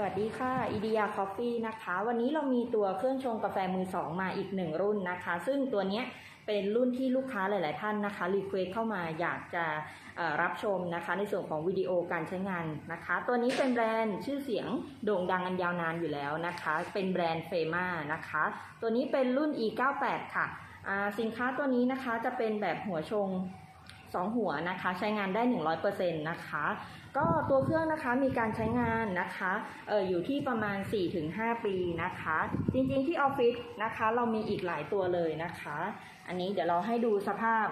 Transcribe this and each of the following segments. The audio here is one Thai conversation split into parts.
สวัสดีค่ะอีดียาคอฟฟี่นะคะ วันนี้เรามีตัวเครื่องชงกาแฟมือสองมาอีกหนึ่งรุ่นนะคะ ซึ่งตัวเนี้ยเป็นรุ่นที่ลูกค้าหลาย ๆ ท่านนะคะรีเควสเข้ามาอยากจะรับชมนะคะ ในส่วนของวิดีโอการใช้งานนะคะ ตัวนี้เป็นแบรนด์ชื่อเสียงโด่งดังกันยาวนานอยู่แล้วนะคะ เป็นแบรนด์เฟมานะคะ ตัวนี้เป็นรุ่น e98 ค่ะอ่าสินค้าตัวนี้นะคะจะเป็นแบบหัวชง สองหัวนะคะใช้งานได้ 100%นะคะก็ตัวเครื่องนะคะมีการใช้งานนะคะเอออยู่ที่ประมาณ 4-5 ปีนะคะ จริงๆที่ออฟฟิศนะคะเรามีอีกหลายตัวเลยนะคะ อันนี้เดี๋ยวเราให้ดูสภาพ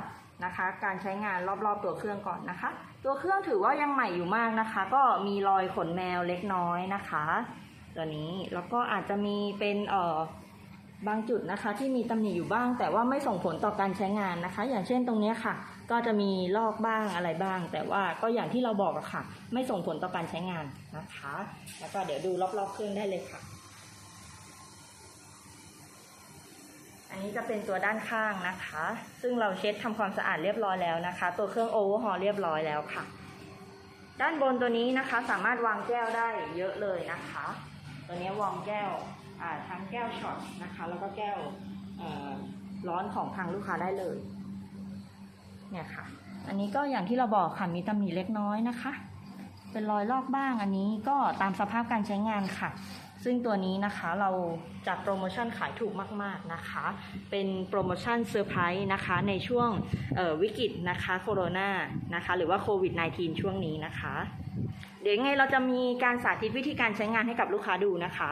นะคะการใช้งานรอบๆตัวเครื่องก่อนนะคะ ตัวเครื่องถือว่ายังใหม่อยู่มากนะคะ ก็มีรอยขนแมวเล็กน้อยนะคะ ตัวนี้แล้วก็อาจจะมีเป็นเอ่อ บางจุดนะคะที่มีตำหนิอยู่บ้าง แต่ว่าไม่ส่งผลต่อการใช้งานนะคะ อย่างเช่นตรงนี้ค่ะ ก็จะมีลอกบ้างอะไรบ้าง แต่ว่าก็อย่างที่เราบอกอะค่ะ ไม่ส่งผลต่อการใช้งานนะคะ แล้วก็เดี๋ยวดูรอบๆเครื่องได้เลยค่ะ อันนี้จะเป็นตัวด้านข้างนะคะ ซึ่งเราเช็ดทำความสะอาดเรียบร้อยแล้วนะคะ ตัวเครื่องโอเวอร์ฮอลเรียบร้อยแล้วค่ะ ด้านบนตัวนี้นะคะ สามารถวางแก้วได้เยอะเลยนะคะ ตัวนี้วองแก้วทั้งแก้วช็อตนะคะ แล้วก็แก้วร้อนของทางลูกค้าได้เลย เนี่ยค่ะ อันนี้ก็อย่างที่เราบอกค่ะมีตำหนิเล็กน้อยนะคะ เป็นรอยลอกบ้างอันนี้ก็ตามสภาพการใช้งานค่ะ ซึ่งตัวนี้นะคะเราจัดโปรโมชั่นขายถูกมาก ๆนะคะ เป็นโปรโมชั่นเซอร์ไพรส์นะคะในช่วงวิกฤตนะคะโคโรนานะคะ หรือว่าโควิด -19 ช่วงนี้นะคะ เดี๋ยวไงเราจะมีการสาธิตวิธีการใช้งานให้กับลูกค้าดูนะคะ